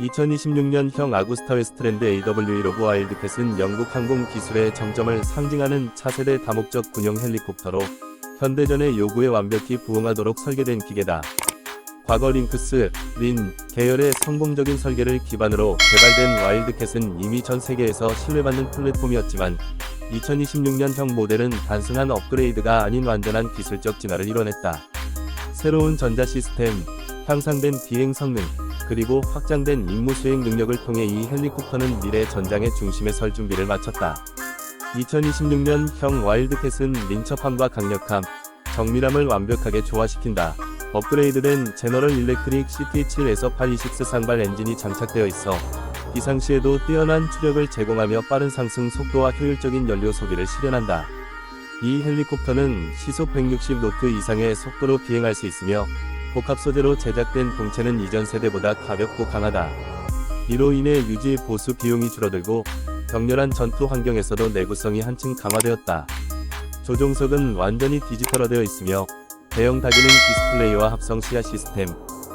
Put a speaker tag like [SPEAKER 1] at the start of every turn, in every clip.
[SPEAKER 1] 2026년형 아구스타 웨스트랜드 AW 로브 와일드캣은 영국 항공 기술의 정점을 상징하는 차세대 다목적 군용 헬리콥터로 현대전의 요구에 완벽히 부응하도록 설계된 기계다. 과거 링크스, 린 계열의 성공적인 설계를 기반으로 개발된 와일드캣은 이미 전 세계에서 신뢰받는 플랫폼이었지만 2026년형 모델은 단순한 업그레이드가 아닌 완전한 기술적 진화를 이뤄냈다. 새로운 전자 시스템, 향상된 비행 성능, 그리고 확장된 임무 수행 능력을 통해 이 헬리콥터는 미래 전장의 중심에 설 준비를 마쳤다. 2026년 형 와일드캣은 민첩함과 강력함, 정밀함을 완벽하게 조화시킨다. 업그레이드된 제너럴 일렉트릭 CT7에서 826 상발 엔진이 장착되어 있어 비상시에도 뛰어난 추력을 제공하며 빠른 상승 속도와 효율적인 연료 소비를 실현한다. 이 헬리콥터는 시속 160노트 이상의 속도로 비행할 수 있으며 복합 소재로 제작된 동체는 이전 세대보다 가볍고 강하다. 이로 인해 유지 보수 비용이 줄어들고 격렬한 전투 환경에서도 내구성이 한층 강화되었다. 조종석은 완전히 디지털화되어 있으며 대형 다기능 디스플레이와 합성 시야 시스템,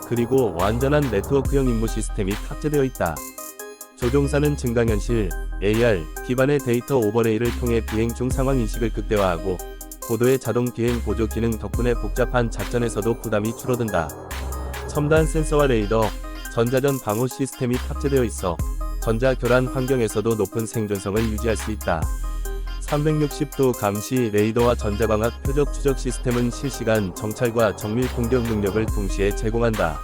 [SPEAKER 1] 그리고 완전한 네트워크형 임무 시스템이 탑재되어 있다. 조종사는 증강현실, AR 기반의 데이터 오버레이를 통해 비행 중 상황 인식을 극대화하고 고도의 자동 비행 보조 기능 덕분에 복잡한 작전에서도 부담이 줄어든다. 첨단 센서와 레이더, 전자전 방호 시스템이 탑재되어 있어 전자 교란 환경에서도 높은 생존성을 유지할 수 있다. 360도 감시 레이더와 전자광학 표적 추적 시스템은 실시간 정찰과 정밀 공격 능력을 동시에 제공한다.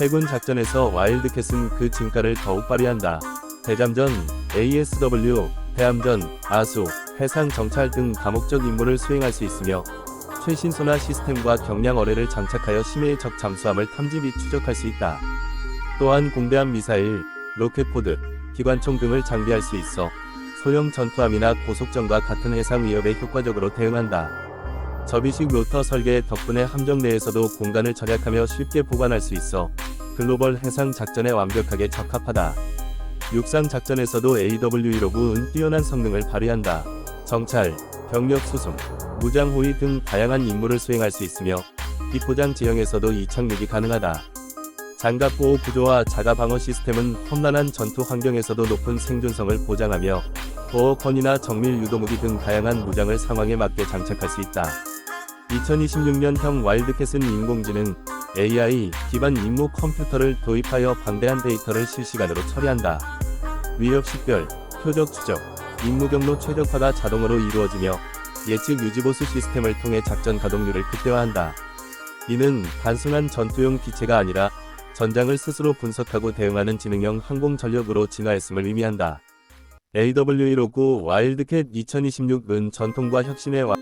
[SPEAKER 1] 해군 작전에서 와일드캣은 그 진가를 더욱 발휘한다. 대잠전, ASW, 대함전, 아수, 해상 정찰 등 다목적 임무를 수행할 수 있으며 최신 소나 시스템과 경량 어뢰를 장착하여 심해의 적 잠수함을 탐지 및 추적할 수 있다. 또한 공대함 미사일, 로켓포드, 기관총 등을 장비할 수 있어 소형 전투함이나 고속전과 같은 해상 위협에 효과적으로 대응한다. 접이식 로터 설계 덕분에 함정 내에서도 공간을 절약하며 쉽게 보관할 수 있어 글로벌 해상 작전에 완벽하게 적합하다. 육상 작전에서도 AW159은 뛰어난 성능을 발휘한다. 정찰, 병력 수송, 무장 호위 등 다양한 임무를 수행할 수 있으며 비포장 지형에서도 이착륙이 가능하다. 장갑 보호 구조와 자가 방어 시스템은 험난한 전투 환경에서도 높은 생존성을 보장하며 보어컨이나 정밀 유도무기 등 다양한 무장을 상황에 맞게 장착할 수 있다. 2026년형 와일드캣은 인공지능 AI 기반 임무 컴퓨터를 도입하여 방대한 데이터를 실시간으로 처리한다. 위협 식별, 표적 추적, 임무 경로 최적화가 자동으로 이루어지며 예측 유지보수 시스템을 통해 작전 가동률을 극대화한다. 이는 단순한 전투용 기체가 아니라 전장을 스스로 분석하고 대응하는 지능형 항공 전력으로 진화했음을 의미한다. AW159 와일드캣 2026은 전통과 혁신의 와